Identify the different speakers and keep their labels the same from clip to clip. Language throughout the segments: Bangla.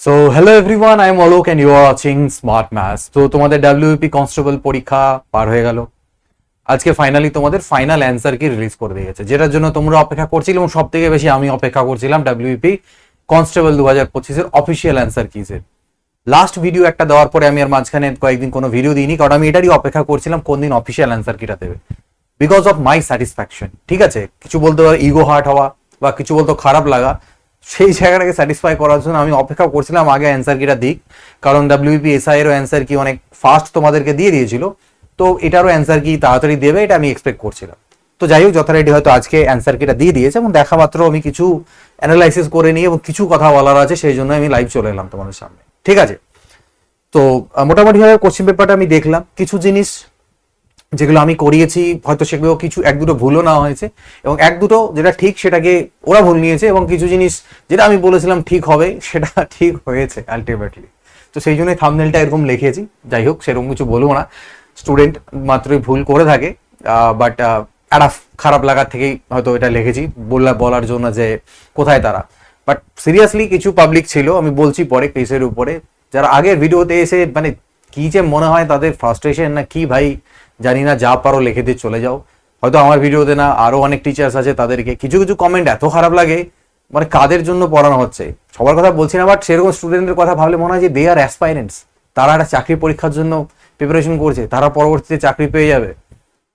Speaker 1: So hello everyone I am Alok and you are watching smart maths তো তোমাদের ডাব্লিউপি কনস্টেবল পরীক্ষা পার হয়ে গেল। আজকে ফাইনালি তোমাদের ফাইনাল অ্যান্সার কি রিলিজ করে দিয়েছে, যেটার জন্য তোমরা অপেক্ষা করছিলে এবং সব থেকে বেশি আমি অপেক্ষা করছিলাম ডাব্লিউপি কনস্টেবল দু হাজার পঁচিশের অফিসিয়াল অ্যান্সার কি কিসের লাস্ট ভিডিও একটা দেওয়ার পরে আমি আর মাঝখানে কয়েকদিন কোনো ভিডিও দিইনি, কারণ আমি এটারই অপেক্ষা করছিলাম কোন দিন অফিসিয়াল অ্যান্সার কিটা দেবে। বিকজ অফ মাই স্যাটিসফ্যাকশন ঠিক আছে? কিছু বলতে পারো ইগো হার্ট হওয়া বা কিছু বলতে খারাপ লাগা, সেই জায়গাটাকে স্যাটিসফাই করার জন্য আমি অপেক্ষা করছিলাম আগে অ্যান্সার কিটা দিক। কারণ ডাব্লিউপি এসআই এরও অ্যান্সার কি অনেক ফাস্ট তোমাদেরকে দিয়ে দিয়েছিল। তো এটারও অ্যান্সার কি তাড়াতাড়ি দেবে এটা আমি এক্সপেক্ট করছিলাম। তো যাই হোক, যথারীতি হয়তো আজকে অ্যান্সার কিটা দিয়ে দিয়েছে এবং দেখা মাত্র আমি কিছু অ্যানালাইসিস করে নিই এবং কিছু কথা বলার আছে, সেই জন্য আমি লাইভ চলে এলাম তোমাদের সামনে। ঠিক আছে? তো মোটামুটিভাবে কোশ্চেন পেপারটা আমি দেখলাম। কিছু জিনিস যেগুলো আমি করিয়েছি, হয়তো সেগুলো কিছু এক দুটো ভুলও নেওয়া হয়েছে এবং এক দুটো যেটা ঠিক সেটাকে ওরা ভুল নিয়েছে এবং কিছু জিনিস যেটা আমি বলেছিলাম ঠিক হবে, সেটা ঠিক হয়েছে আলটিমেটলি তো সেই জন্যই থামনেলটা এরকম লিখেছি। যাই হোক, সেরকম কিছু বলব না। স্টুডেন্ট মাত্রই ভুল করে থাকে বাট একটা খারাপ লাগার থেকেই হয়তো এটা লিখেছি। বললা বলার জন্য যে কোথায় তারা? বাট সিরিয়াসলি কিছু পাবলিক ছিল, আমি বলছি পরে কেসের উপরে। যারা আগের ভিডিওতে এসে মানে কি যে মনে হয় তাদের ফ্রাস্ট্রেশন না কি ভাই, জানি না, যা পারো লিখে দিয়ে চলে যাও। হয়তো আমার ভিডিওতে না আরও অনেক টিচার্স আছে তাদেরকে। কিছু কিছু কমেন্ট এত খারাপ লাগে মানে কাদের জন্য পড়ানো হচ্ছে? সবার কথা বলছি না বাট সেরকম স্টুডেন্টের কথা ভাবলে মনে হয় যে দে আর অ্যাসপাইরেন্টস তারা একটা চাকরি পরীক্ষার জন্য প্রিপারেশন করছে। তারা পরবর্তীতে চাকরি পেয়ে যাবে।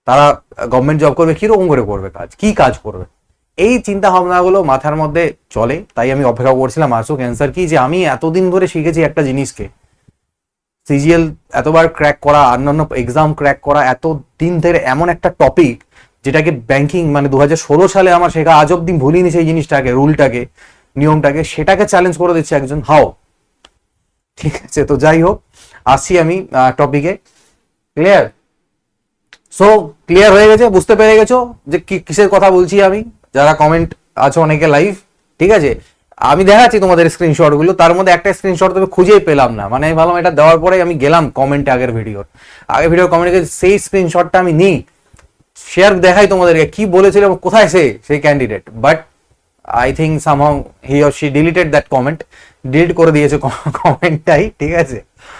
Speaker 1: তারা গভর্নমেন্ট জব করবে, কীরকম করে করবে কাজ? কি কাজ করবে? এই চিন্তা ভাবনাগুলো মাথার মধ্যে চলে, তাই আমি অপেক্ষা করছিলাম আসুক অ্যান্সার কি যে আমি এতদিন ধরে শিখেছি একটা জিনিসকে। সিজিএল এতবার ক্র্যাক করা, অন্যান্য এক্সাম ক্র্যাক করা এত দিন ধরে এমন একটা টপিক যেটাকে ব্যাংকিং মানে দু হাজার ষোলো সালে আমার শেখা, আজ অব্দি ভুলিনি সেই জিনিসটাকে, রুলটাকে, নিয়মটাকে, সেটাকে চ্যালেঞ্জ করে দিচ্ছে একজন। হাও, ঠিক আছে, তো যাই হোক, আসছি আমি টপিকে ক্লিয়ার সো ক্লিয়ার হয়ে গেছে? বুঝতে পেরে গেছো যে কিসের কথা বলছি আমি? যারা কমেন্ট আছে অনেকে লাইভ ঠিক আছে? আমি দেখাচ্ছি তোমাদের স্ক্রিনশটগুলো, তার মধ্যে একটা স্ক্রিনশট তবে খুঁজেই পেলাম না। মানে আমি ভাবলাম এটা দেওয়ার পরে আমি গেলাম কমেন্টে আগের ভিডিওর আগের ভিডিওর কমেন্টে সেই স্ক্রিনশটটা আমি নিই। শেয়ার দেখাই তোমাদেরকে, কি বলেছিল কোথায় সে, সেই candidate but I think somehow he or she deleted that comment delete করে দিয়েছে কমেন্টটাই ঠিক আছে?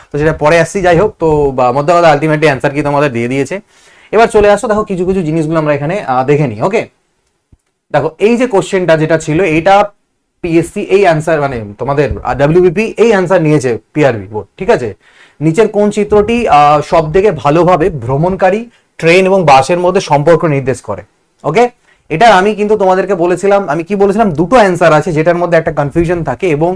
Speaker 1: তো সেটা পরে আসছি, যাই হোক, তো বা মধ্যে কথা আলটিমেটলি অ্যান্সার কি তোমাদের দিয়ে দিয়েছে। এবার চলে আসো, দেখো কিছু কিছু জিনিসগুলো আমরা এখানে দেখে নিই ওকে দেখো, এই যে কোশ্চেনটা যেটা ছিল, এইটা পিএসসি এই অ্যান্সার মানে তোমাদের ডাব্লিউবিপি এই অ্যান্সার নিয়েছে পিআরবি বোর্ড ঠিক আছে? নিচের কোন চিত্রটি সব থেকে ভালোভাবে ভ্রমণকারী ট্রেন এবং বাসের মধ্যে সম্পর্ক নির্দেশ করে? ওকে এটা আমি কিন্তু তোমাদেরকে বলেছিলাম, আমি কি বলেছিলাম? দুটো অ্যান্সার আছে যেটার মধ্যে একটা কনফিউশন থাকে এবং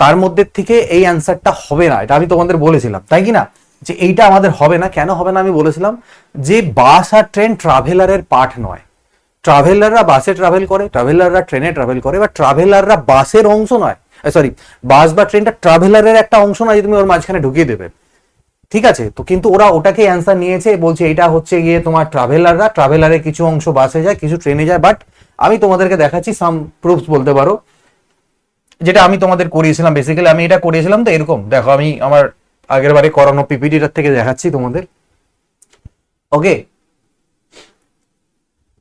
Speaker 1: তার মধ্যে থেকে এই অ্যান্সারটা হবে না, এটা আমি তোমাদের বলেছিলাম, তাই কি না? যে এইটা আমাদের হবে না, কেন হবে না আমি বলেছিলাম যে বাস আর ট্রেন ট্রাভেলারের পার্ট নয়। ট্রাভেলাররা বাসে ট্রাভেল করে ট্রাভেলাররা ট্রেনে ট্রাভেল করে বা ট্রাভেলাররা বাসের অংশ নয়। সরি বাস বা ট্রেনটা ট্রাভেলারের একটা অংশ নয় যে তুমি ওর মাঝখানে ঢুকিয়ে দেবে। ঠিক আছে? তো কিন্তু ওরা ওটাকে অ্যান্সার নিয়েছে, বলছে এটা হচ্ছে গিয়ে তোমার ট্রাভেলাররা ট্রাভেলারের কিছু অংশ বাসে যায়, কিছু ট্রেনে যায় বাট আমি তোমাদেরকে দেখাচ্ছি সাম প্রুফস বলতে পারো, যেটা আমি তোমাদের করিয়েছিলাম বেসিক্যালি আমি এটা করিয়েছিলাম তো এরকম। দেখো, আমি আমার আগের বারে করানো পিপিডিটার থেকে দেখাচ্ছি তোমাদের। ওকে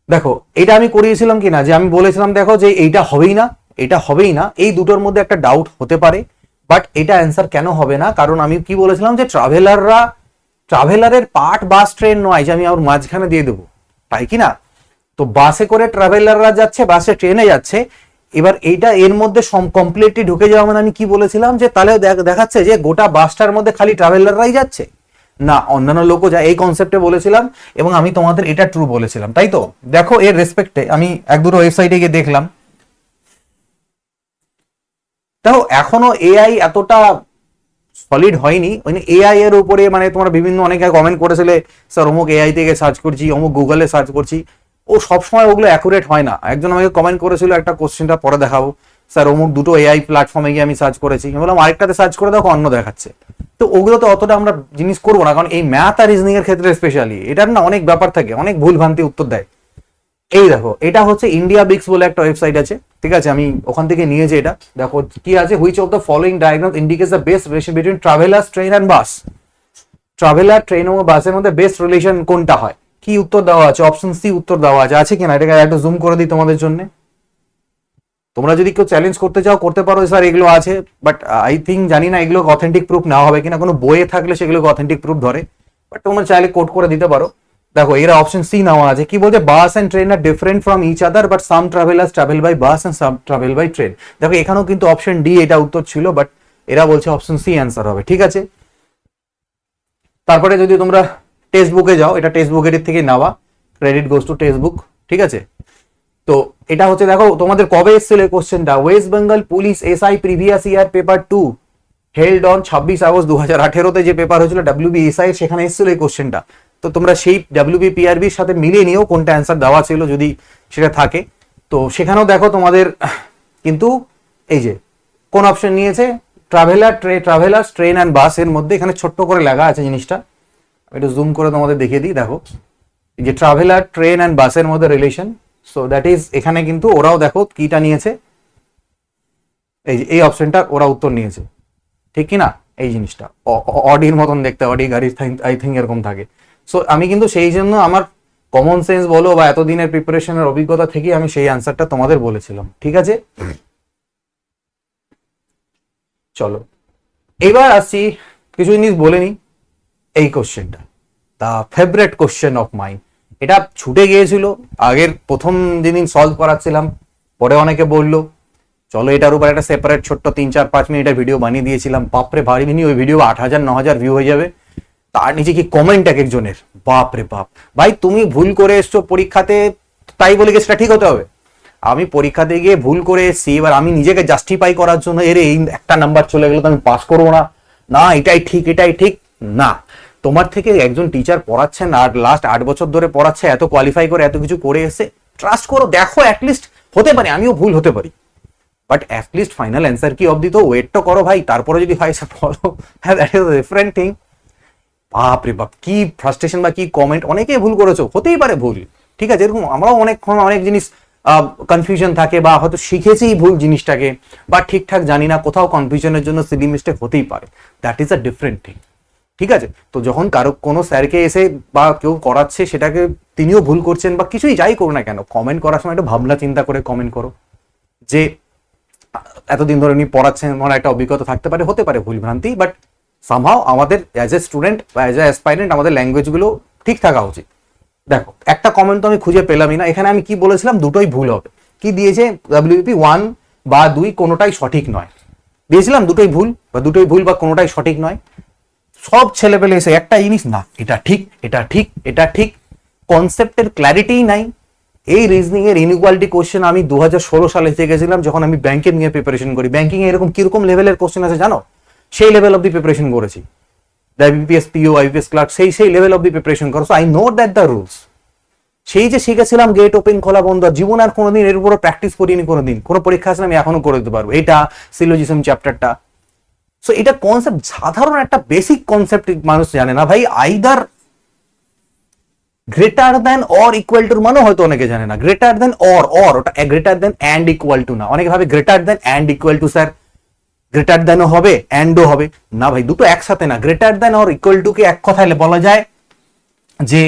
Speaker 1: দেখো, এটা আমি করিয়েছিলাম কি না যে আমি বলেছিলাম, দেখো, যে এইটা হবেই না, এটা হবেই না, এই দুটোর মধ্যে একটা ডাউট হতে পারে বাট এটা অ্যান্সার কেন হবে না? কারণ আমি কি বলেছিলাম যে ট্রাভেলাররা ট্রাভেলারের পার্ট বাস ট্রেন নয়, যে আমি আমার মাঝখানে দিয়ে দেবো। তাই কি না? তো বাসে করে ট্রাভেলাররা যাচ্ছে বাসে ট্রেনে যাচ্ছে, এবার এইটা এর মধ্যে কমপ্লিটলি ঢুকে যাওয়া মানে আমি কি বলেছিলাম? যে তাহলে দেখ- দেখাচ্ছে যে গোটা বাসটার মধ্যে খালি ট্রাভেলাররাই যাচ্ছে। না, অন্যান্য লোকও যায় এই কনসেপ্টে বলেছিলাম, এবং আমি তোমাদের এটা ট্রু বলেছিলাম, তাই তো? দেখো, এর রেসপেক্টে আমি এক দুটো ওয়েবসাইটে গিয়ে দেখলাম। দেখো, এখনও এআই এতটা সলিড হয়নি মানে এআই এর উপরে মানে তোমার বিভিন্ন অনেকে কমেন্ট করেছিলে, স্যার, অমুক এআই থেকে সার্চ করছি, অমুক গুগলে সার্চ করছি। ও সবসময় ওগুলো অ্যাকুরেট হয় না। একজন আমাকে কমেন্ট করেছিল, একটা কোশ্চেনটা পরে দেখাবো। স্যার, অমুক দুটো এআই প্ল্যাটফর্মে গিয়ে আমি সার্চ করেছি। আমি বললাম, আরেকটাতে সার্চ করে দেখো, অন্য দেখাচ্ছে। তো ওগুলো তো অতটা আমরা জিনিস করব না, কারণ এই ম্যাথ আর রিজনিং এর ক্ষেত্রে স্পেশালি এটার না অনেক ব্যাপার থাকে, অনেক ভুল ভ্রান্তি উত্তর দেয়। এই দেখো, এটা হচ্ছে ইন্ডিয়া বিক্স বলে একটা ওয়েবসাইট আছে, ঠিক আছে? আমি ওখান থেকে নিয়েছি এটা। দেখো কি আছে? Which of the following diagram indicates the best relation between travellers train and bus traveller train ও বাসের মধ্যে বেস্ট রিলেশন কোনটা হয়? কি উত্তর দেওয়া আছে? অপশন সি উত্তর দেওয়া আছে। আছে কিনা? এটাকে একটা জুম করে দিই তোমাদের জন্য। তোমরা যদি কেউ চ্যালেঞ্জ করতে চাও, করতে পারো স্যার এগুলো আছে বাট আই থিঙ্ক জানি না এগুলো অথেন্টিক প্রুফ নেওয়া হবে কিনা, কোনো বইয়ে থাকলে সেগুলোকে অথেন্টিক প্রুফ ধরে বাট তোমরা চাইলে কোট করে দিতে পারো। দেখো, এরা অপশন সি নেওয়া আছে। কি বলছে? Bus and train are different from each other but some travellers travel by bus and some travel by train দেখো, এখানেও কিন্তু অপশন ডি এটা উত্তর ছিল বাট এরা বলছে অপশন সি অ্যান্সার হবে, ঠিক আছে? তারপরে যদি তোমরা টেক্সট বুকে যাও, এটা টেক্সট বুকের থেকে নেওয়া credit goes to text book ঠিক আছে? তো এটা হচ্ছে দেখো, তোমাদের কবে এসেছিল এই কোশ্চেনটা West Bengal police SI previous year paper two held on ছাব্বিশ আগস্ট দু হাজার আঠেরোতে যে পেপার হয়েছিল ডাব্লিউবি এসআই সেখানে এসেছিল এই কোশ্চেনটা তো তোমরা সেই ডাব্লিউবি পিআরবির সাথে মিলিয়ে নিও কোনটা অ্যান্সার দেওয়া ছিল যদি সেটা থাকে। তো সেখানেও দেখো তোমাদের, কিন্তু এই যে, কোন অপশন নিয়েছে? ট্রাভেলার ট্রে ট্রাভেলার্স ট্রেন অ্যান্ড বাসের মধ্যে এখানে ছোট্ট করে লেখা আছে জিনিসটা। একটু জুম করে তোমাদের দেখিয়ে দিই, দেখো। যে ট্রাভেলার ট্রেন অ্যান্ড বাসের মধ্যে রিলেশন সো দ্যাট ইজ এখানে কিন্তু ওরাও দেখো কিটা নিয়েছে। এই যে, এই অপশনটা ওরা উত্তর নিয়েছে। ঠিক কি না এই জিনিসটা। অডির মতন দেখতে অডি গাড়ি আই থিঙ্ক এরকম থাকে। সো আমি কিন্তু সেই জন্য আমার কমন সেন্স বলো বা এতদিনের প্রিপারেশনের অভিজ্ঞতা থেকে আমি সেই অ্যান্সারটা তোমাদের বলেছিলাম। ঠিক আছে? চলো। এবার আসছি, কিছু জিনিস বলে নি এই কোশ্চেনটা the favourite question of mind এটা ছুটে গিয়েছিল, আগের প্রথম যেদিন সলভ করাচ্ছিলাম, পরে অনেকে বলল, চলো এটার উপর একটা সেপারেট ছোট্ট তিন চার পাঁচ মিনিটের ভিডিও বানিয়ে দিয়েছিলাম। বাপরে ভারী মিনি, ওই ভিডিও আট হাজার, ন হাজার ভিউ হয়ে যাবে। তার নিচে কি কমেন্ট এক একজনের? বাপ রে বাপ। ভাই, তুমি ভুল করে এসছো পরীক্ষাতে, তাই বলে কি সেটা ঠিক হতে হবে। আমি পরীক্ষাতে গিয়ে ভুল করে এসেছি, এবার আমি নিজেকে জাস্টিফাই করার জন্য, এর, এই একটা নাম্বার চলে গেলো, তো আমি পাস করব না। না, এটাই ঠিক এটাই ঠিক। না। তোমার থেকে একজন টিচার পড়াচ্ছেন আর লাস্ট আট বছর ধরে পড়াচ্ছে, এত কোয়ালিফাই করে, এত কিছু করে এসে ট্রাস্ট করো, দেখো অ্যাটলিস্ট হতে পারে, আমিও ভুল হতে পারি। বাট অ্যাটলিস্ট ফাইনাল অ্যান্সার কি অবধি তো? ওয়েট তো করো ভাই, তারপরে যদি হয় সে বলো। হ্যাঁ দ্যাট ইজ ডিফারেন্ট থিং বাপ রে বাপ, কি ফ্রাস্ট্রেশন বা কি কমেন্ট অনেকেই ভুল করেছ, হতেই পারে ভুল। ঠিক আছে, এরকম আমরাও অনেকক্ষণ অনেক জিনিস কনফিউশন থাকে বা হয়তো শিখেছি ভুল জিনিসটাকে, বা ঠিকঠাক জানি না, কোথাও কনফিউশনের জন্য সিলি মিস্টেক হতেই পারে। That is a different thing ঠিক আছে? তো যখন কারও কোনো স্যারকে এসে বা কেউ করাচ্ছে সেটাকে তিনিও ভুল করছেন বা কিছুই যাই করো না কেন কমেন্ট করার সময় একটু ভাবনা চিন্তা করে কমেন্ট করো। যে, এতদিন ধরে উনি পড়াচ্ছেন, ওনার একটা অভিজ্ঞতা থাকতে পারে, হতে পারে ভুল ভ্রান্তি বাট সামহাও আমাদের অ্যাজ এ স্টুডেন্ট বা অ্যাজ এ অ্যাসপাইরেন্ট আমাদের ল্যাঙ্গুয়েজগুলো ঠিক থাকা উচিত। দেখো, একটা কমেন্ট তো আমি খুঁজে পেলামই না। এখানে আমি কি বলেছিলাম? দুটোই ভুল হবে। কি দিয়েছে? ডাব্লিউপি ওয়ান বা দুই কোনোটাই সঠিক নয়। দিয়েছিলাম দুটোই ভুল বা দুটোই ভুল বা কোনোটাই সঠিক নয়। সব ছেলেপেলে এসে একটা জিনিস, না, এটা ঠিক এটা ঠিক এটা ঠিক। কনসেপ্টের ক্ল্যারিটিই নাই। এই রিজনিং এর ইনইকুয়ালিটি কোশ্চেন আমি দু সালে শিখেছিলাম যখন আমি ব্যাংকে নিয়ে প্রিপারেশন করি। ব্যাংকিং এরকম কীরকম লেভেলের কোশ্চেন আছে জানো? সেই লেভেল অফ দি প্রিপারেশন করেছি। আইবিপিএস পিও আইবিপিএস ক্লার্ক সেই সেই লেভেল অফ দি প্রিপারেশন করো I know that the rules সেই যে শিখেছিলাম গেট ওপেন খোলা বন্ধ, জীবন আর কোনোদিন এর উপরে প্র্যাকটিস করিনি কোনোদিন। কোনো পরীক্ষা আসলে আমি এখনও করে দিতে পারব। এটা সিলোজিজম চ্যাপ্টারটা সো এটা কনসেপ্ট সাধারণ একটা বেসিক কনসেপ্ট মানুষ জানে না ভাই either greater than or equal to মানে হয়তো অনেকে জানে না। গ্রেটার দেন অর অর ওটা greater than and equal to না। অনেকে ভাবে greater than and equal to sir greater দেনও হবে অ্যান্ডও হবে। না ভাই, দুটো একসাথে না। Greater than or equal to কে এক কথায় বলা যায় যে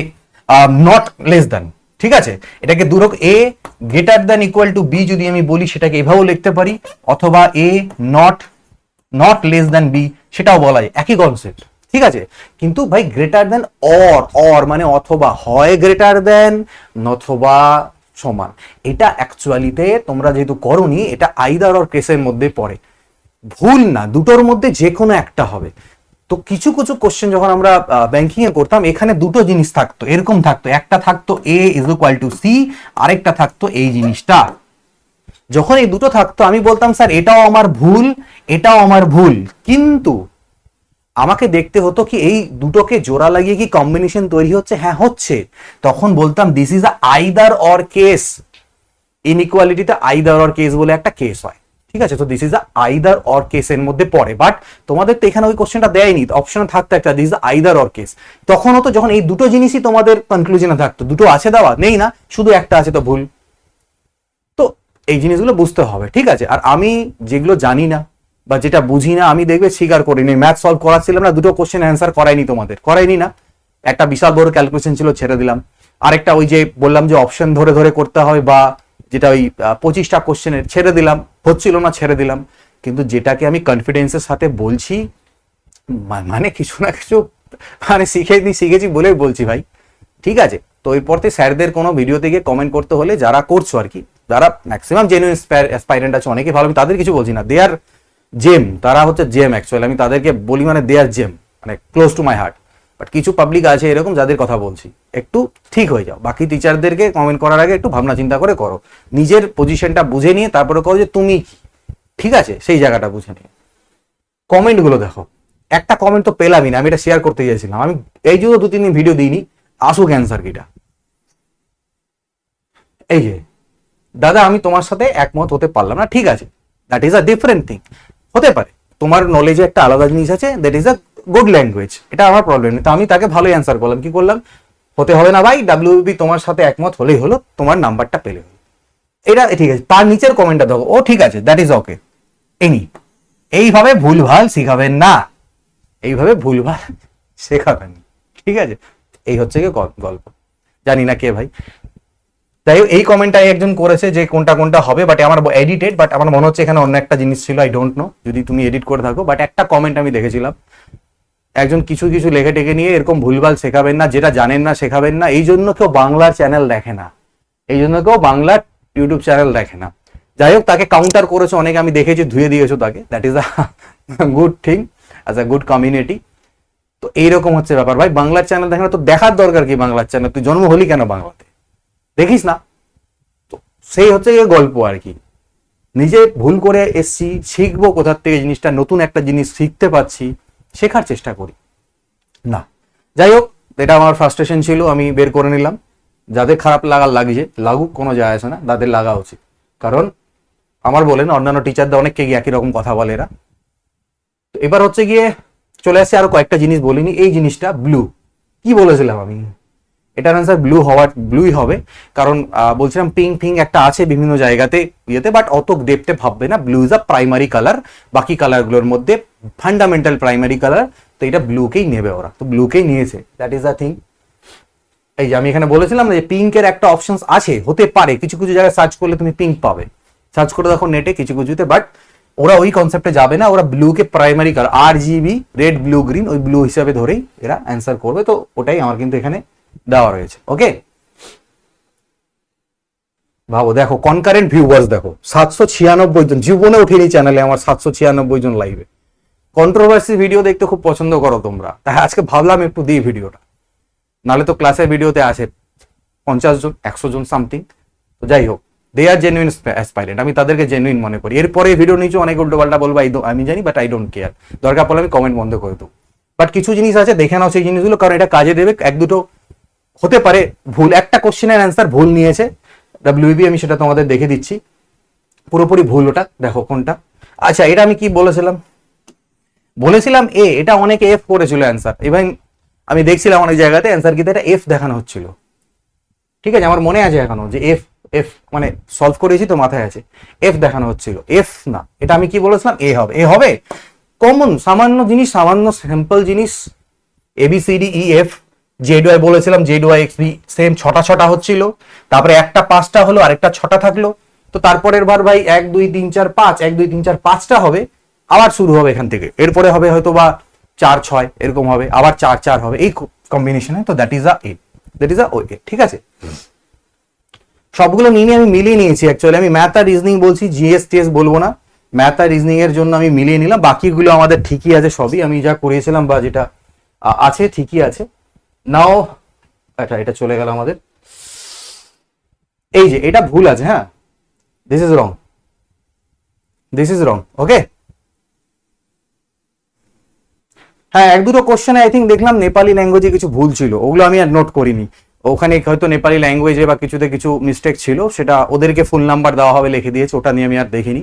Speaker 1: নট লেস দেন ঠিক আছে? এটাকে দুরক A greater than equal to B যদি আমি বলি সেটাকে এভাবেও লিখতে পারি। অথবা A not not less than B সেটাও বলা যায় একই কনসেপ্ট ঠিক আছে? কিন্তু ভাই গ্রেটার দেন অর অর মানে অথবা হয় গ্রেটার দেন অথবা সমান। এটা অ্যাকচুয়ালিতে তোমরা যেহেতু করনি, এটা আইদার অর কেসের মধ্যে পড়ে। ভুল না, দুটোর মধ্যে যে কোনো একটা হবে। তো কিছু কিছু কোশ্চেন যখন আমরা ব্যাংকিং এ করতাম, এখানে দুটো জিনিস থাকতো, এরকম থাকতো। একটা থাকতো A is equal to C আরেকটা থাকতো এই জিনিসটা। যখন এই দুটো থাকতো, আমি বলতাম, স্যার, এটাও আমার ভুল, এটাও আমার ভুল। কিন্তু আমাকে দেখতে হতো কি, এই দুটোকে জোড়া লাগিয়ে কি কম্বিনেশন তৈরি হচ্ছে? হ্যাঁ হচ্ছে। তখন বলতাম this is either or case ইনইকুয়ালিটিতে either or case বলে একটা কেস হয়। ঠিক আছে? তো দিস ইজ আইদার অর কেসের মধ্যে পড়ে। বাট তোমাদের তো এখানে ওই কোশ্চেনটা দেয়নি। অপশনে থাকতো একটা দিস আইদার অর কেস তখন হতো যখন এই দুটো জিনিসই তোমাদের কনক্লুশনে থাকতো, দুটো আছে দেওয়া, নেই না, শুধু একটা আছে তো ভুল। এই জিনিসগুলো বুঝতে হবে, ঠিক আছে? আর আমি যেগুলো জানি না বা যেটা বুঝি না, আমি দেখবে স্বীকার করিনি। ম্যাথ সলভ করাচ্ছিলাম না, দুটো কোশ্চেন অ্যান্সার করাইনি তোমাদের। করাইনি না। একটা বিশাল বড় ক্যালকুলেশন ছিল, ছেড়ে দিলাম। আরেকটা ওই যে বললাম যে অপশন ধরে ধরে করতে হয় বা যেটা ওই পঁচিশটা কোশ্চেনের ছেড়ে দিলাম। হচ্ছিল না, ছেড়ে দিলাম। কিন্তু যেটাকে আমি কনফিডেন্সের সাথে বলছি মানে কিছু না কিছু মানে শিখে নি, শিখেছি বলেই বলছি ভাই। ঠিক আছে? তো এরপর স্যারদের কোনো ভিডিওতে গিয়ে কমেন্ট করতে হলে যারা করছ আর কি যারা ম্যাক্সিমাম জেনুইন অ্যাসপাইরেন্ট আছে অনেকে ভালো, আমি তাদের কিছু বলছি না। দে আর জেম তারা হচ্ছে জেম অ্যাকচুয়ালি আমি তাদেরকে বলি মানে দে আর জেম মানে close to my heart but কিছু পাবলিক আছে এরকম যাদের কথা বলছি, একটু ঠিক হয়ে যাও। বাকি টিচারদেরকে কমেন্ট করার আগে একটু ভাবনা চিন্তা করে করো। নিজের পজিশনটা বুঝে নিয়ে তারপরে করো যে তুমি কি? ঠিক আছে, সেই জায়গাটা বুঝে নিয়ে। কমেন্টগুলো দেখো। একটা কমেন্ট তো পেলামই না, আমি এটা শেয়ার করতে গিয়েছিলাম। আমি এই জন্য দু তিন দিন ভিডিও দিইনি। আসুক অ্যান্সার কিটা। এই যে দাদা, আমি তোমার সাথে একমত হতে পারলাম না। ঠিক আছে that is a different thing হতে পারে, তোমার নলেজে একটা আলাদা জিনিস আছে that is a good language এটা আমার প্রবলেম নেই। তো আমি তাকে ভালোই অ্যান্সার করলাম। কি করলাম? হতে হবে না ভাই ডাব্লিউবি তোমার সাথে একমত হলেই হলো, তোমার নাম্বারটা পেলে হলো। এটা ঠিক আছে, তার নিচের কমেন্টটা দেখো। ও ঠিক আছে দ্যাট ইজ ওকে এনি, এইভাবে ভুলভাল শিখাবেন না। এইভাবে ভুলভাল শেখাবেন ঠিক আছে, এই হচ্ছে গিয়ে গল্প। জানি না কে ভাই। যাই হোক এই কমেন্টটাই একজন করেছে যে কোনটা কোনটা হবে বাট আমার এডিটেড বাট আমার মনে হচ্ছে এখানে অন্য একটা জিনিস ছিল আই ডোন্ট নো যদি তুমি এডিট করে থাকো বাট একটা কমেন্ট আমি দেখেছিলাম। একজন কিছু কিছু লেখে টেকে নিয়ে এরকম ভুলভাল শেখাবেন না, যেটা জানেন না, শেখাবেন না, এই জন্য কেউ বাংলার চ্যানেল দেখে না। এই জন্য কেউ বাংলার ইউটিউব চ্যানেল দেখে না। যাই হোক, তাকে কাউন্টার করেছ অনেকে, আমি দেখেছি, ধুয়ে দিয়েছ তাকে। That is a good thing as a good community তো এইরকম হচ্ছে ব্যাপার। ভাই, বাংলার চ্যানেল দেখে না, তো দেখার দরকার কি বাংলার চ্যানেল তুই জন্ম হলি কেন বাংলাতে? দেখিস না? তো সেই হচ্ছে গিয়ে গল্প আর কি। নিজে ভুল করে এসছি, শিখব কোথার থেকে জিনিসটা, নতুন একটা জিনিস শিখতে পাচ্ছি শেখার চেষ্টা করি। না। যাই হোক, এটা আমার ফ্রাস্ট্রেশন ছিল, আমি বের করে নিলাম। যাদের খারাপ লাগার লাগছে, লাগুক, কোনো যায় আসে না, তাদের লাগা উচিত। কারণ আমার বলেন, অন্যান্য টিচারদের অনেককে গিয়ে একই রকম কথা বলে এরা। তো এবার হচ্ছে গিয়ে চলে আসছে, আরও কয়েকটা জিনিস বলিনি। এই জিনিসটা ব্লু কি বলেছিলাম আমি? এটার আনসার ব্লু হওয়ার ব্লুই হবে। কারণ বলছিলাম পিঙ্ক ফিঙ্ক একটা আছে বিভিন্ন জায়গাতে ইয়েতে বাট অত ডেপতে ভাববে না। Blue is a primary colour বাকি কালারগুলোর মধ্যে ফান্ডামেন্টাল প্রাইমারি কালার তো এটা ব্লুকেই নেবে ওরা। তো ব্লুকেই নিয়েছে। দ্যাট ইজ আ থিং এই যে আমি এখানে বলেছিলাম যে পিঙ্কের একটা অপশন আছে, হতে পারে। কিছু কিছু জায়গায় সার্চ করলে তুমি পিঙ্ক পাবে। সার্চ করে দেখো নেটে কিছু, কিছুতে বাট ওরা ওই কনসেপ্টে যাবে না। ওরা ব্লুকে প্রাইমারি কালার আর জিবি রেড ব্লু গ্রিন ওই ব্লু হিসাবে ধরেই এরা অ্যান্সার করবে। তো ওটাই আমার কিন্তু এখানে দেওয়া রয়েছে ওকে ভাবো, দেখো কনকারেন্ট ভিউয়ার্স দেখো, সাতশো ছিয়ানব্বই জন, জীবনে উঠেনি চ্যানেলে আমার সাতশো ছিয়ানব্বই জন লাইভে কন্ট্রোভার্সি ভিডিও দেখতে খুব পছন্দ করো তোমরা। তাই আজকে ভাবলাম একটু দিই ভিডিওটা নাহলে তো ভিডিওতে আসে পঞ্চাশ জন, একশো জন সামথিং তো যাই হোক দে আর জেনুইন অ্যাসপাইরেন্ট আমি তাদেরকে জেনুইন মনে করি। এরপরে ভিডিও নিচে অনেক উল্টো পাল্টা বলব আমি জানি বাট আই ডোন্ট কেয়ার দরকার পড়লে আমি কমেন্ট বন্ধ করে দেবো। বাট কিছু জিনিস আছে, দেখে নাও সেই জিনিসগুলো, কারণ এটা কাজে দেবে এক দুটো হতে পারে, ভুল, একটা কোশ্চেনের অ্যান্সার ভুল নিয়েছে। ডাব্লিউবি আমি সেটা তোমাদের দেখে দিচ্ছি। পুরোপুরি ভুল ওটা, দেখো কোনটা। আচ্ছা এটা আমি কি বলেছিলাম? বলেছিলাম এ এটা অনেকে এফ করেছিল অ্যান্সার ইভেন আমি দেখছিলাম অনেক জায়গাতে অ্যান্সার কিন্তু এটা এফ দেখানো হচ্ছিল। ঠিক আছে, আমার মনে আছে এখনও যে এফ এফ মানে সলভ করেছি তো মাথায় আছে। এফ দেখানো হচ্ছিল। এফ না, এটা আমি কি বলেছিলাম? এ হবে। এ হবে? কমন সামান্য জিনিস, সামান্য সিম্পল জিনিস A B C D E F Z Y বলেছিলাম Z Y X B same ছটা ছটা হচ্ছিল। তারপরে একটা পাঁচটা হলো, আরেকটা ছটা থাকল। তো তারপরের বার ভাই এক, দুই, তিন, চার, পাঁচ, এক, দুই, তিন, চার, পাঁচটা হবে, আবার শুরু হবে এখান থেকে। এরপরে হবে হয়তো বা চার, ছয়, এরকম হবে, আবার চার চার হবে। এই কম্বিনেশনে তো that is a A that is a O A ঠিক আছে? সবগুলো নিয়ে আমি মিলিয়ে নিয়েছি অ্যাকচুয়ালি আমি ম্যাথ আর রিজনিং বলছি জিএস টিএস বলব না। ম্যাথ আর রিজনিং এর জন্য আমি মিলিয়ে নিলাম। বাকিগুলো আমাদের ঠিকই আছে সবই। আমি যা করিয়েছিলাম বা যেটা আছে ঠিকই আছে। নাও আচ্ছা এটা চলে গেল আমাদের। এই যে, এটা ভুল আছে হ্যাঁ? This is wrong this is wrong okay হ্যাঁ এক দুটো কোশ্চেনে আই থিঙ্ক দেখলাম নেপালি ল্যাঙ্গুয়েজে কিছু ভুল ছিল। ওগুলো আমি আর নোট করিনি। ওখানে হয়তো নেপালি ল্যাঙ্গুয়েজে বা কিছুতে কিছু মিস্টেক ছিল। সেটা ওদেরকে ফুল নাম্বার দেওয়া হবে, লিখে দিয়েছে। ওটা নিয়ে আমি আর দেখিনি।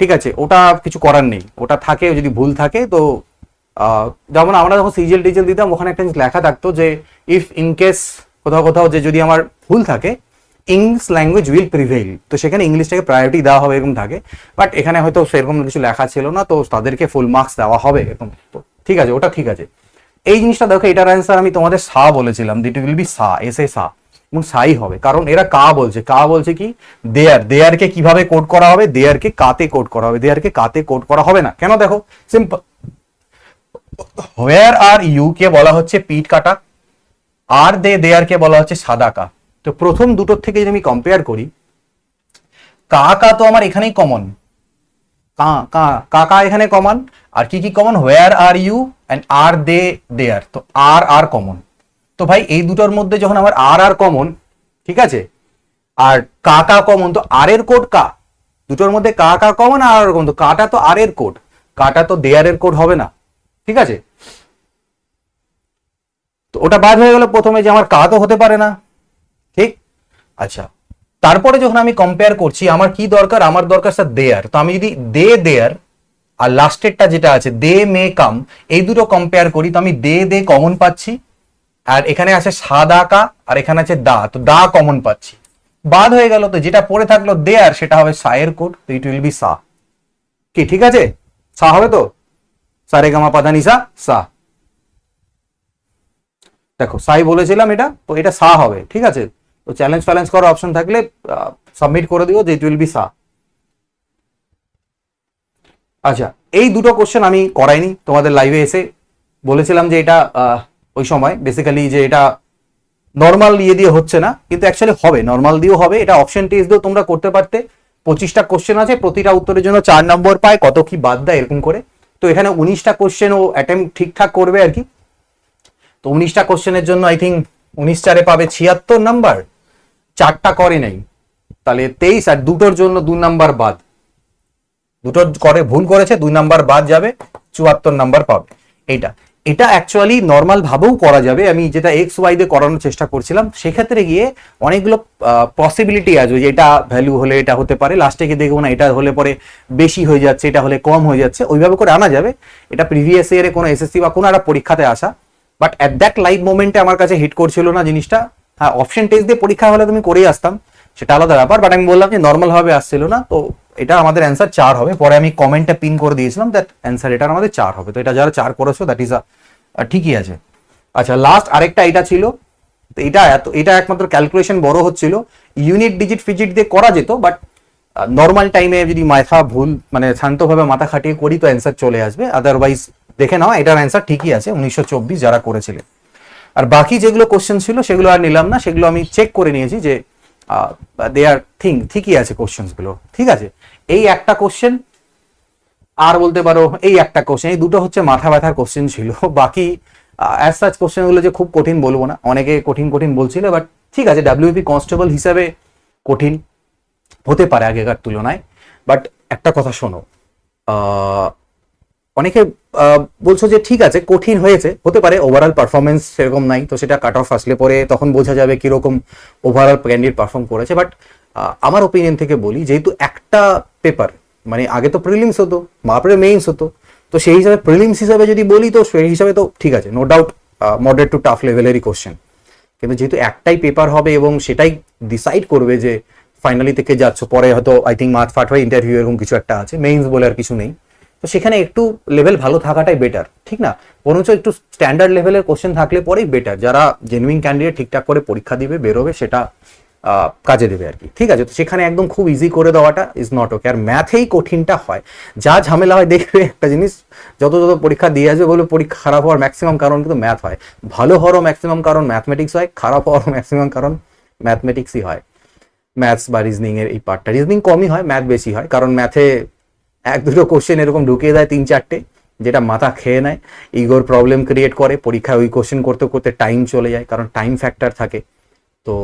Speaker 1: ঠিক আছে, ওটা কিছু করার নেই। ওটা থাকে, যদি ভুল থাকে, তো যেমন আমরা যখন সিজিএল টিজেল দিতাম, ওখানে একটা জিনিস লেখা থাকতো যে ইফ ইন কেস কোথাও কোথাও যে যদি আমার ভুল থাকে ইংলিশ ল্যাঙ্গুয়েজ উইল প্রিভেইল তো সেখানে ইংলিশটাকে প্রায়োরিটি দেওয়া হবে এরকম থাকে। বাট এখানে হয়তো সেরকম কিছু লেখা ছিল না, তো তাদেরকে ফুল মার্কস দেওয়া হবে এরকম। তো ঠিক আছে, ওটা ঠিক আছে। এই জিনিসটা দেখো, এটার অ্যান্সার আমি তোমাদের সা বলেছিলাম দিট উইল বি সা এস এ সা। এবং সাই হবে, কারণ এরা কা বলছে। কা বলছে কি? দেয়ার দেয়ারকে কীভাবে কোড করা হবে? দেয়ারকে কাতে কোড করা হবে? দেয়ারকে কাতে কোড করা হবে না? কেন দেখো? সিম্পল হোয়ার আর ইউ কে বলা হচ্ছে পিট কাটা? আর দে দেয়ার কে বলা হচ্ছে সাদা কা? তো প্রথম দুটোর থেকে যদি আমি কম্পেয়ার করি, কা কা তো আমার এখানেই কমন কা কা কা এখানে কমন আর কি কি common where are you and are they there তো আর আর কমন তো ভাই, এই দুটোর মধ্যে যখন আমার আর আর কমন ঠিক আছে? আর কা কা কমন তো আর এর কোড কা? দুটোর মধ্যে কা কা কমন আর আর কমন তো কাটা তো আর এর কোড কাটা তো দেয়ারের কোড হবে না। ঠিক আছে? তো ওটা বাদ হয়ে গেল প্রথমে যে আমার কা তো হতে পারে না। ঠিক? আচ্ছা তারপরে যখন আমি কম্পেয়ার করছি, আমার কি দরকার? আমার দরকার স্যার দেয়ার তো আমি যদি দে দেয়ার আর লাস্টেরটা যেটা আছে দে মে কাম এই দুটো কম্পেয়ার করি, তো আমি দে দে কমন পাচ্ছি। আর এখানে আছে সাদা কা, আর এখানে আছে দা, তো দা কমন পাচ্ছি। বাদ হয়ে গেল তো, যেটা পড়ে থাকল দেয়ার সেটা হবে সায়ের কোড তো ইট উইল বি সা কি, ঠিক আছে? সা হবে তো? সারে গামা পাধা নিসা, সা। দেখো, সাই বলেছিলাম এটা, তো এটা সা হবে, ঠিক আছে? তো চ্যালেঞ্জ ফ্যালেঞ্জ করার অপশন থাকলে সাবমিট করে দিও যে ইট উইল বি সা। আচ্ছা এই দুটো কোশ্চেন আমি করাইনি, তোমাদের লাইভে এসে বলেছিলাম যে এটা ওই সময় বেসিক্যালি যে এটা নর্মাল ইয়ে দিয়ে হচ্ছে না, কিন্তু অ্যাকচুয়ালি হবে নর্মাল দিয়েও হবে, এটা অপশন টেস্ট দিয়েও তোমরা করতে পারতে। পঁচিশটা কোশ্চেন আছে, প্রতিটা উত্তরের জন্য চার নম্বর পায়, কত কি বাদ দেয়, এরকম করে। তো এখানে উনিশটা কোশ্চেন ও অ্যাটেম্প ঠিকঠাক করবে আর কি। তো উনিশটা কোশ্চেনের জন্য আই থিঙ্ক উনিশ চারে পাবে ছিয়াত্তর নাম্বার চারটা করে নাই। তাহলে তেইশ আর দুটোর জন্য দু নাম্বার বাদ। দুটোর করে ভুল করেছে দুই নাম্বার বাদ যাবে, চুয়াত্তর নাম্বার পাবে। এইটা। এটা অ্যাকচুয়ালি নর্মাল ভাবেও করা যাবে। আমি যেটা এক্স ওয়াই দিয়ে করানোর চেষ্টা করছিলাম, সেক্ষেত্রে গিয়ে অনেকগুলো পসিবিলিটি আছে যে এটা ভ্যালু হলে এটা হতে পারে লাস্টে গিয়ে দেখব না, এটা হলে পরে বেশি হয়ে যাচ্ছে, এটা হলে কম হয়ে যাচ্ছে, ওইভাবে করে আনা যাবে। এটা প্রিভিয়াস ইয়ারে কোনো এসএসসি বা কোনো একটা পরীক্ষাতে আসা। বাট অ্যাট দ্যাট লাইভ মোমেন্টে আমার কাছে হিট করছিল না জিনিসটা। হ্যাঁ অপশন টেস্ট দিয়ে পরীক্ষা হলে তুমি করেই আসতাম, সেটা আলাদা ব্যাপার বাট আমি বললাম যে নর্মালভাবে আসছিল না, তো এটা আমাদের অ্যান্সার চার হবে। পরে আমি কমেন্টে পিন করে দিয়েছিলাম দ্যাট অ্যান্সার এটার আমাদের চার হবে। তো এটা যারা চার করেছ দ্যাট ইজ ঠিকই আছে। আচ্ছা লাস্ট আরেকটা এটা ছিল। এটা এত, এটা একমাত্র ক্যালকুলেশন বড় হচ্ছিল। ইউনিট ডিজিট ফিজিট দিয়ে করা যেত বাট নর্মাল টাইমে যদি মাথা ভুল মানে শান্তভাবে মাথা খাটিয়ে করি তো অ্যান্সার চলে আসবে। আদারওয়াইজ দেখে নাও, এটার অ্যান্সার ঠিকই আছে, উনিশশো চব্বিশ যারা করেছিলেন আর বাকি যেগুলো কোশ্চেন ছিল, সেগুলো আর নিলাম না। সেগুলো আমি চেক করে নিয়েছি যে দে আর থিঙ্ক ঠিকই আছে কোশ্চেনগুলো ঠিক আছে? এই একটা কোশ্চেন আর বলতে পারো এই একটা কোশ্চেন এই দুটো হচ্ছে মাথা ব্যথার কোশ্চেন ছিল। বাকি অ্যাজ সাচ কোশ্চেনগুলো যে খুব কঠিন বলব না। অনেকে কঠিন কঠিন বলছিল বাট ঠিক আছে ডাব্লিউপি কনস্টেবল হিসাবে কঠিন হতে পারে আগেকার তুলনায়। বাট একটা কথা শোনো অনেকে বলছো যে ঠিক আছে, কঠিন হয়েছে, হতে পারে ওভারঅল পারফরমেন্স সেরকম নাই, তো সেটা কাট অফ আসলে পরে তখন বোঝা যাবে কীরকম ওভারঅল ক্যান্ডিডেট পারফর্ম করেছে বাট আমার ওপিনিয়ন থেকে বলি, যেহেতু একটা পেপার মানে আগে তো প্রিলিমস হতো মাপরে মেইনস হতো, তো সেই হিসাবে প্রিলিমস হিসাবে যদি বলি, তো সেই হিসাবে তো ঠিক আছে no doubt moderate to tough লেভেলেরই question কিন্তু যেহেতু একটাই পেপার হবে এবং সেটাই ডিসাইড করবে যে ফাইনালি থেকে যাচ্ছ, পরে হয়তো আই থিঙ্ক মার্চ ফাট হয়ে ইন্টারভিউ এরকম কিছু একটা আছে মেইনস বলে আর কিছু নেই। তো সেখানে একটু লেভেল ভালো থাকাটাই বেটার ঠিক না? বরঞ্চ একটু স্ট্যান্ডার্ড লেভেলের কোশ্চেন থাকলে পরেই বেটার যারা জেনুইন ক্যান্ডিডেট ঠিকঠাক করে পরীক্ষা দিবে, বেরোবে, সেটা কাজে দেবে আর কি। ঠিক আছে, তো সেখানে একদম খুব ইজি করে দেওয়াটা ইজ নট ওকে আর ম্যাথেই কঠিনটা হয়। যা ঝামেলা হয়, দেখবে একটা জিনিস, যত যত পরীক্ষা দিয়ে আসবে বলে পরীক্ষা খারাপ হওয়ার ম্যাক্সিমাম কারণ কিন্তু ম্যাথ হয়। ভালো হওয়ারও ম্যাক্সিমাম কারণ ম্যাথমেটিক্স হয়, খারাপ হওয়ারও ম্যাক্সিমাম কারণ ম্যাথমেটিক্সই হয়। ম্যাথস বা রিজনিং এর এই পার্টটা রিজনিং কমই হয় ম্যাথ বেশি হয়, কারণ ম্যাথে এক দুটো কোশ্চেন এরকম ঢুকিয়ে দেয় তিন চারটে, যেটা মাথা খেয়ে নেয় ইগোর প্রবলেম ক্রিয়েট করে, পরীক্ষায় ওই কোশ্চেন করতে করতে টাইম চলে যায়, কারণ টাইম ফ্যাক্টর থাকে। তো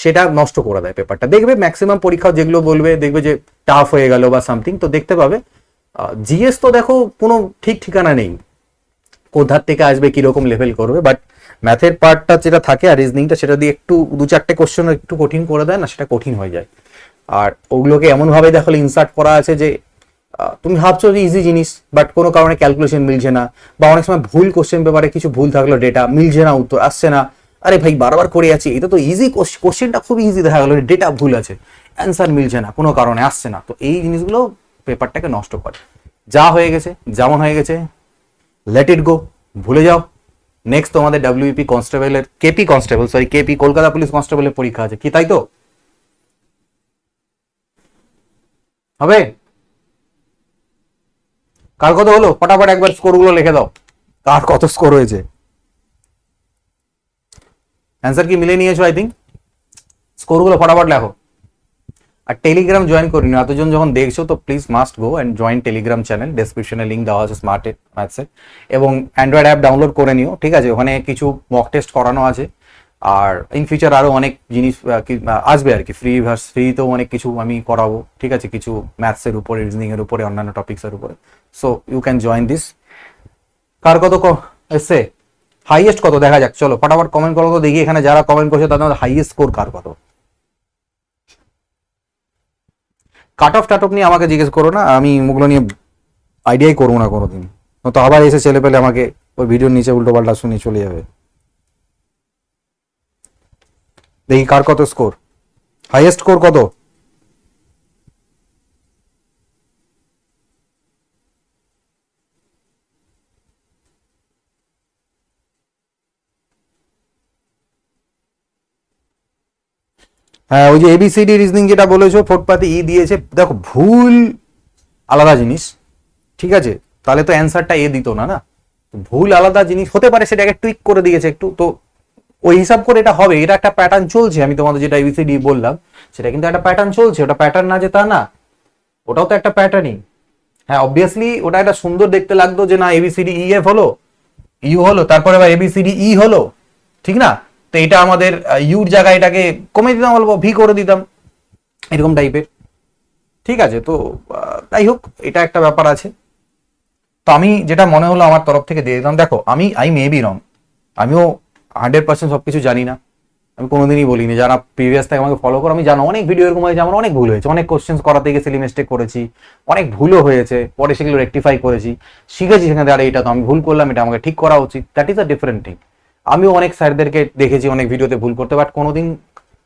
Speaker 1: সেটা নষ্ট করে দেয় পেপারটা দেখবে ম্যাক্সিমাম পরীক্ষা যেগুলো বলবে, দেখবে যে টাফ হয়ে গেল বা সামথিং তো দেখতে পাবে। জিএস তো দেখো কোনো ঠিক ঠিকানা নেই। কোথার থেকে আসবে, কীরকম লেভেল করবে বাট ম্যাথের পার্টটা যেটা থাকে আর রিজনিংটা সেটা দিয়ে একটু, দু চারটে কোশ্চেন একটু কঠিন করে দেয় না, সেটা কঠিন হয়ে যায়। আর ওগুলোকে এমনভাবে দেখো ইনসার্ট করা আছে যে তুমি ভাবছ যে ইজি জিনিস বাট কোনো কারণে ক্যালকুলেশন মিলছে না, বা অনেক সময় ভুল কোশ্চেন পেপারে কিছু ভুল থাকল ডেটা মিলছে না, উত্তর আসছে না। আরে ভাই, বারবার করে আছি, এটা তো ইজি কোশ্চেনটা খুব ইজি দেখা গেলো ডেটা ভুল আছে অ্যান্সার মিলছে না, কোনো কারণে আসছে না। তো এই জিনিসগুলো পেপারটাকে নষ্ট করে। যা হয়ে গেছে, যেমন হয়ে গেছে লেট ইট গো ভুলে যাও। নেক্সট তোমাদের ডাব্লিউপি কনস্টেবলের KP constable sorry KP Kolkata police কনস্টেবলের পরীক্ষা আছে। কি, তাই তো? হবে? কার কত হলো? ফটাফট একবার স্কোরগুলো লিখে দাও। কার কত স্কোর হয়েছে? অ্যান্সার কি মিলে নিয়েছো আই থিঙ্ক স্কোরগুলো ফটাফট লেখো। আর টেলিগ্রাম জয়েন করিনি এতজন যখন দেখছ তো please must go and join telegram channel ডেসক্রিপশনে লিঙ্ক দেওয়া আছে স্মার্ট ম্যাথসের এবং অ্যান্ড্রয়েড অ্যাপ ডাউনলোড করে নিও ঠিক আছে? ওখানে কিছু মক টেস্ট করানো আছে। আর ইন ফিউচার আরও অনেক জিনিস আসবে আর কি। ফ্রি ফ্রিতেও অনেক কিছু আমি করাবো, ঠিক আছে? কিছু ম্যাথসের উপরে রিজনিং এর উপরে, অন্যান্য টপিক্সের উপরে। So you can join this কার কত এসছে? হাইয়েস্ট কত? দেখা যাক, চলো, ফটাফট কমেন্ট করো তো, দেখি এখানে যারা কমেন্ট করছে, তাদের হাইয়েস্ট স্কোর কার কত? কাট অফ টাট অফ নিয়ে আমাকে জিজ্ঞেস করো না, আমি ওগুলো নিয়ে আইডিয়াই করব না কোনোদিন। তো আবার এসে ছেলে পেলে আমাকে ওই ভিডিওর নিচে উল্টো পাল্টা শুনিয়ে চলে যাবে। দেখি কার কত স্কোর হাইয়েস্ট স্কোর কত? হ্যাঁ ওই যে এবিসিডি রিজনিং যেটা বলেছ, ফোটপাতে ই দিয়েছে, দেখো, ভুল আলাদা জিনিস, ঠিক আছে? তাহলে তো অ্যান্সারটা এ দিত না না? ভুল আলাদা জিনিস হতে পারে, সেটাকে টুইক করে দিয়েছে একটু, তো ওই হিসাব করে এটা হবে, এটা একটা প্যাটার্ন চলছে, আমি তোমাদের যেটা এবিসিডি বললাম, সেটা কিন্তু একটা প্যাটার্ন চলছে, ওটা প্যাটার্ন না যে তা না, ওটাও তো একটা প্যাটার্নই হ্যাঁ অবভিয়াসলি ওটা একটা সুন্দর দেখতে লাগতো যে না এবিসিডি ই এফ হলো ইউ হলো, তারপরে আবার এবিসিডি ই হলো, ঠিক না? তো এটা আমাদের ইউর জায়গায় এটাকে কমে দিতাম বলব ভি করে দিতাম, এরকম টাইপের ঠিক আছে, তো যাই হোক, এটা একটা ব্যাপার আছে। তো আমি যেটা মনে হলো আমার তরফ থেকে দিয়ে দিতাম দেখো, আমি আই মে বি রং আমিও হান্ড্রেড পার্সেন্ট সব কিছু জানি না। আমি কোনোদিনই বলিনি। যারা প্রিভিয়াস থেকে আমাকে ফলো করো আমি জানো অনেক ভিডিও এরকম হয়েছে আমার অনেক ভুল হয়েছে। অনেক কোশ্চেন্স করাতে গিয়ে সিলি মিস্টেক করেছি। অনেক ভুলও হয়েছে। পরে সেগুলো রেকটিফাই করেছি। শিখেছি সেখানে আরে এটা তো আমি ভুল করলাম এটা আমাকে ঠিক করা উচিত। That is a different thing আমিও অনেক স্যারদেরকে দেখেছি অনেক ভিডিওতে ভুল করতে বাট কোনোদিন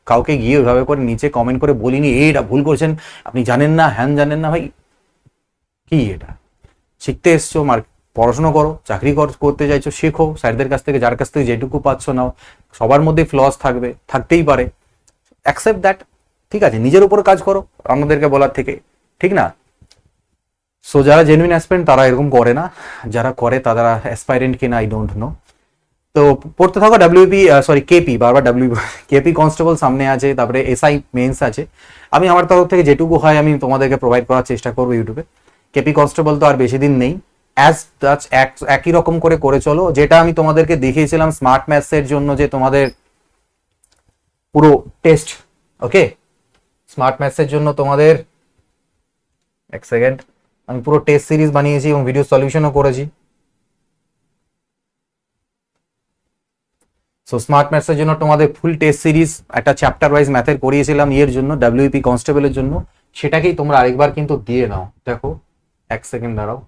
Speaker 1: কাউকে গিয়ে ওইভাবে করে নিচে কমেন্ট করে বলিনি "এই, এটা ভুল করছেন। আপনি জানেন না হ্যান জানেন না ভাই। কি এটা? শিখতে এসছো মার পড়াশোনা করো, চাকরি কর- করতে চাইছো, শেখো, স্যারদের কাছ থেকে, যার কাছ থেকে যেটুকু পাচ্ছ নাও, সবার মধ্যে ফ্লস থাকবে, থাকতেই পারে। অ্যাকসেপ্ট দ্যাট ঠিক আছে, নিজের উপর কাজ করো, আমাদেরকে বলার থেকে, ঠিক না? সো যারা জেনুইন অ্যাসপেন্ট তারা এরকম করে না। যারা করে, তারা অ্যাসপাইরেন্ট কিনা আই ডোন্ট নো তো, পড়তে থাকো ডাব্লিউপি সরি কেপি বারবার ডাব্লিউ কেপি কনস্টেবল সামনে আছে, তারপরে এসআই মেন্স আছে। আমি আমার তরফ থেকে যেটুকু হয়, আমি তোমাদেরকে প্রোভাইড করার চেষ্টা করব ইউটিউবে কেপি কনস্টেবল তো আর বেশি দিন নেই। অ্যাজ টাচ একই রকম করে করে চলো। যেটা আমি তোমাদেরকে দেখিয়েছিলাম স্মার্ট ম্যাথসের জন্য যে তোমাদের পুরো টেস্ট ওকে স্মার্ট ম্যাথসের জন্য তোমাদের এক সেকেন্ড আমি পুরো টেস্ট সিরিজ বানিয়েছি এবং ভিডিও সলিউশনও করেছি। সো স্মার্ট ম্যাথসের জন্য তোমাদের ফুল টেস্ট সিরিজ একটা চ্যাপ্টার ওয়াইজ ম্যাথের করিয়েছিলাম ইয়ের জন্য ডাব্লিউপি কনস্টেবলের জন্য। সেটাকেই তোমরা আরেকবার কিন্তু দিয়ে নাও। দেখো, এক সেকেন্ড দাঁড়াও।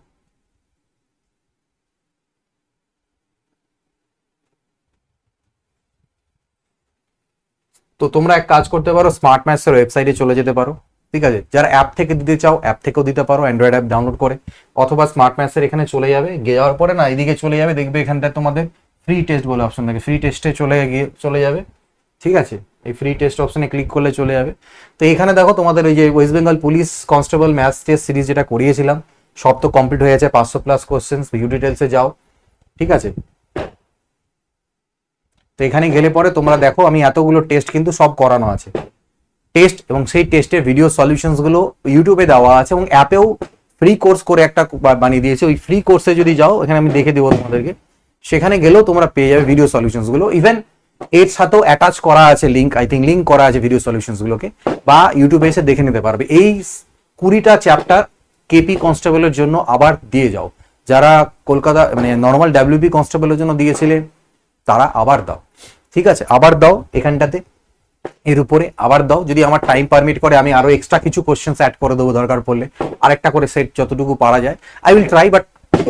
Speaker 1: তো তোমরা এক কাজ করতে পারো স্মার্ট ম্যাথসের ওয়েবসাইটে চলে যেতে পারো, ঠিক আছে? যারা অ্যাপ থেকে দিতে চাও অ্যাপ থেকেও দিতে পারো অ্যান্ড্রয়েড অ্যাপ ডাউনলোড করে, অথবা স্মার্ট ম্যাথসের এখানে চলে যাবে গিয়ে যাওয়ার পরে না এদিকে চলে যাবে, দেখবে এখানটায় তোমাদের ফ্রি টেস্ট বলে অপশন থাকে। ফ্রি টেস্টে চলে গিয়ে, চলে যাবে, ঠিক আছে? এই ফ্রি টেস্ট অপশনে ক্লিক করলে চলে যাবে। তো এখানে দেখো তোমাদের ওই যে West Bengal police constable maths test series যেটা করিয়েছিলাম, সব তো কমপ্লিট হয়ে গেছে, পাঁচশো প্লাস কোশ্চেন্স ভিউ ডিটেলসে যাও, ঠিক আছে? তো এখানে গেলে পরে তোমরা দেখো, আমি এতগুলো টেস্ট কিন্তু সব করানো আছে। টেস্ট এবং সেই টেস্টের ভিডিও সলিউশনসগুলো ইউটিউবে দেওয়া আছে এবং অ্যাপেও ফ্রি কোর্স করে একটা বানিয়ে দিয়েছে। ওই ফ্রি কোর্সে যদি যাও, এখানে আমি দেখে দেবো তোমাদেরকে। সেখানে গেলেও তোমরা পেয়ে যাবে ভিডিও সলিউশনসগুলো। ইভেন এর সাথেও অ্যাটাচ করা আছে লিঙ্ক আই থিঙ্ক লিঙ্ক করা আছে ভিডিও সলিউশনস গুলোকে। বা ইউটিউবে এসে দেখে নিতে পারবে। এই কুড়িটা চ্যাপ্টার কেপি কনস্টেবলের জন্য আবার দিয়ে যাও। যারা কলকাতা মানে নর্মাল ডাব্লিউপি কনস্টেবলের জন্য দিয়েছিলেন তারা আবার দাও। ঠিক আছে? আবার দাও এখানটাতে। এর উপরে আবার দাও। যদি আমার টাইম পারমিট করে, আমি আরও এক্সট্রা কিছু কোশ্চেন্স অ্যাড করে দেবো দরকার পড়লে। আরেকটা করে সেট যতটুকু পারা যায়। I will try but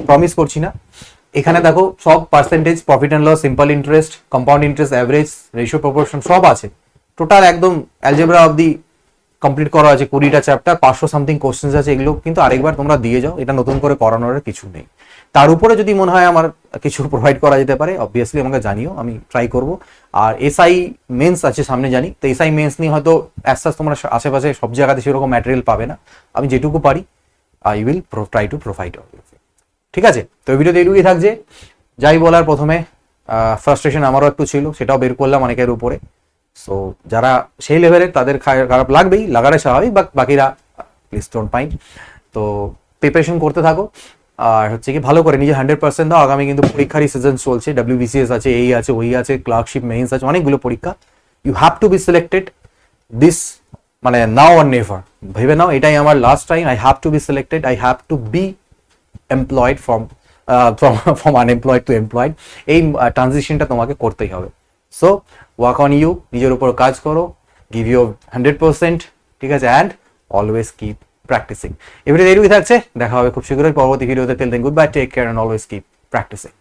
Speaker 1: promise করছি না। এখানে দেখো, সব percentage profit and loss simple interest compound interest average ratio proportion সব আছে। টোটাল একদম অ্যালজেব্রা অব দি কমপ্লিট করা আছে। কুড়িটা চ্যাপ্টার পাঁচশো সামথিং কোশ্চেন্স আছে এগুলো। কিন্তু আরেকবার তোমরা দিয়ে যাও। এটা নতুন করে করানোর কিছু নেই। তার উপরে যদি মনে হয় আমার কিছু প্রোভাইড করা যেতে পারে অবভিয়াসলি আমাকে জানিও, আমি ট্রাই করব। আর এসআই মেন্স আছে সামনে জানি, তো এসআই মেন্স নিয়ে হয়তো অ্যাজ তোমরা আশেপাশে সব জায়গাতে সেরকম ম্যাটেরিয়াল পাবে না। আমি যেটুকু পারি I will try to provide ঠিক আছে? তো এই ভিডিওতে এইটুকুই থাকছে। যাই বলার প্রথমে ফ্রাস্ট্রেশন আমারও একটু ছিল, সেটাও বের করলাম অনেকের উপরে। সো যারা সেই লেভেলের তাদের খারাপ লাগবেই লাগারে স্বাভাবিক বা বাকিরা প্লিজ ডোন্ট মাইন্ড তো প্রিপারেশন করতে থাকো। আর হচ্ছে কি ভালো করে নিজে হান্ড্রেড পার্সেন্ট দাও। আগামী কিন্তু পরীক্ষারই সিজন চলছে। ডাব্লিউবিসিএস আছে এই আছে ওই আছে ক্লার্কশিপ মেইনস আছে, অনেকগুলো পরীক্ষা। You have to be selected this মানে নাও আর নেভার ভেবে নাও, এটাই আমার last time I have to be selected I have to be employed from from from unemployed to employed এই ট্রানজিশনটা তোমাকে করতেই হবে। সো ওয়ার্ক অন ইউ নিজের উপর কাজ করো গিভ ইউ হান্ড্রেড পার্সেন্ট ঠিক আছে? অ্যান্ড অলওয়েজ কিপ প্র্যাকটিসিং এবারে দেরি থাকছে, দেখা হবে খুব শীঘ্রই। পরবর্তী ভিডিওতে till then good bye take care and always keep practising